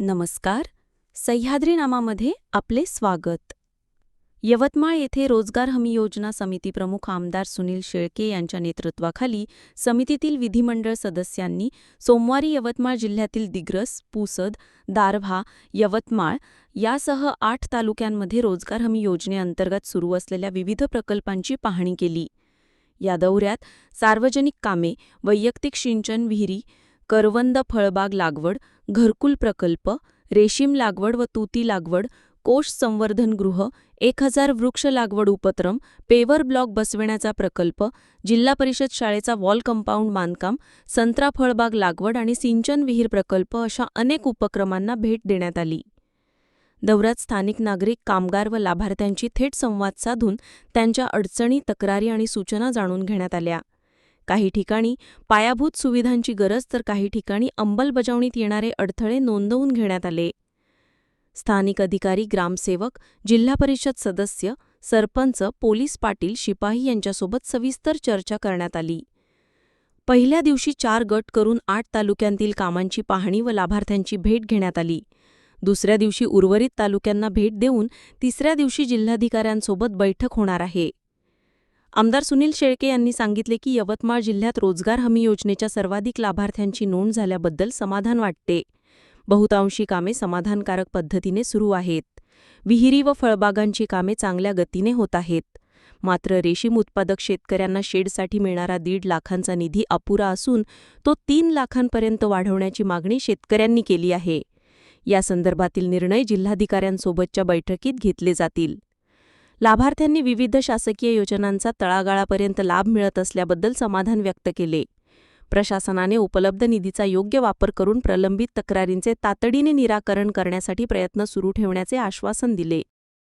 नमस्कार. सह्याद्री नामामध्ये आपले स्वागत. यवतमाळ येथे रोजगार हमी योजना समिती प्रमुख आमदार सुनील शेळके यांच्या नेतृत्वाखाली समितीतील विधिमंडळ सदस्यांनी सोमवारी यवतमाळ जिल्ह्यातील दिग्रस पुसद दारव्हा यवतमाळ यासह आठ तालुक्यांमध्ये रोजगार हमी योजनेअंतर्गत सुरू असलेल्या विविध प्रकल्पांची पाहणी केली. या दौऱ्यात सार्वजनिक कामे वैयक्तिक सिंचन विहिरी करवंद फळबाग लागवड घरकुल प्रकल्प रेशीम लागवड व तुती लागवड कोष संवर्धनगृह एक हजार वृक्ष लागवड उपक्रम पेवर ब्लॉक बसविण्याचा प्रकल्प जिल्हा परिषद शाळेचा वॉल कंपाऊंड बांधकाम संत्रा फळबाग लागवड आणि सिंचन विहीर प्रकल्प अशा अनेक उपक्रमांना भेट देण्यात आली. दौऱ्यात स्थानिक नागरिक कामगार व लाभार्थ्यांची थेट संवाद साधून त्यांच्या अडचणी तक्रारी आणि सूचना जाणून घेण्यात आल्या. काही ठिकाणी पायाभूत सुविधांची गरज तर काही ठिकाणी अंमलबजावणीत येणारे अडथळे नोंदवून घेण्यात आले. स्थानिक अधिकारी ग्रामसेवक जिल्हा परिषद सदस्य सरपंच पोलीस पाटील शिपाही यांच्यासोबत सविस्तर चर्चा करण्यात आली. पहिल्या दिवशी चार गट करून आठ तालुक्यांतील कामांची पाहणी व लाभार्थ्यांची भेट घेण्यात आली. दुसऱ्या दिवशी उर्वरित तालुक्यांना भेट देऊन तिसऱ्या दिवशी जिल्हाधिकाऱ्यांसोबत बैठक होणार आहे. आमदार सुनील शेळके यांनी सांगितले की यवतमाळ जिल्ह्यात रोजगार हमी योजनेच्या सर्वाधिक लाभार्थ्यांची नोंद झाल्याबद्दल समाधान वाटते. बहुतांशी कामे समाधानकारक पद्धतीने सुरू आहेत. विहिरी व फळबागांची कामे चांगल्या गतीने होत आहेत. मात्र रेशीम उत्पादक शेतकऱ्यांना शेडसाठी मिळणारा दीड लाखांचा निधी अपुरा असून तो तीन लाखांपर्यंत वाढवण्याची मागणी शेतकऱ्यांनी केली आहे. या संदर्भातील निर्णय जिल्हाधिकाऱ्यांसोबतच्या बैठकीत घेतले जातील. लाभार्थ्यांनी विविध शासकीय योजनांचा तळागाळापर्यंत लाभ मिळत असल्याबद्दल समाधान व्यक्त केले. प्रशासनाने उपलब्ध निधीचा योग्य वापर करून प्रलंबित तक्रारींचे तातडीने निराकरण करण्यासाठी प्रयत्न सुरू ठेवण्याचे आश्वासन दिले.